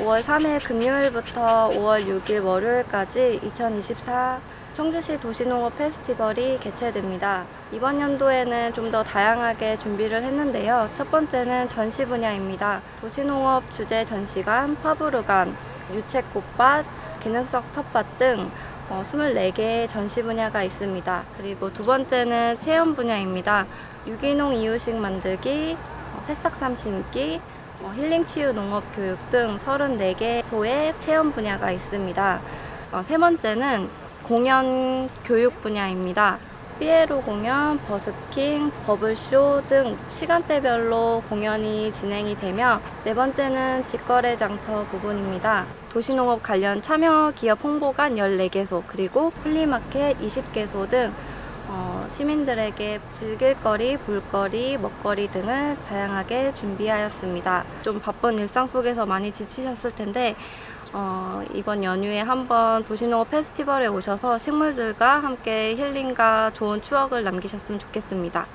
5월 3일 금요일부터 5월 6일 월요일까지 2024 청주시 도시농업 페스티벌이 개최됩니다. 이번 연도에는 좀 더 다양하게 준비를 했는데요. 첫 번째는 전시 분야입니다. 도시농업 주제 전시관, 파브르관, 유채꽃밭, 기능성 텃밭 등 어, 24개의 전시 분야가 있습니다. 그리고 두 번째는 체험 분야입니다. 유기농 이유식 만들기, 어, 새싹 삼 심기, 어, 힐링 치유 농업 교육 등 34개 소의 체험 분야가 있습니다. 어, 세 번째는 공연 교육 분야입니다. 피에로 공연, 버스킹, 버블쇼 등 시간대별로 공연이 진행이 되며 네 번째는 직거래 장터 부분입니다. 도시농업 관련 참여 기업 홍보관 14개소 그리고 플리마켓 20개소 등 어, 시민들에게 즐길거리, 볼거리, 먹거리 등을 다양하게 준비하였습니다. 좀 바쁜 일상 속에서 많이 지치셨을 텐데 어, 이번 연휴에 한번 도시농업 페스티벌에 오셔서 식물들과 함께 힐링과 좋은 추억을 남기셨으면 좋겠습니다.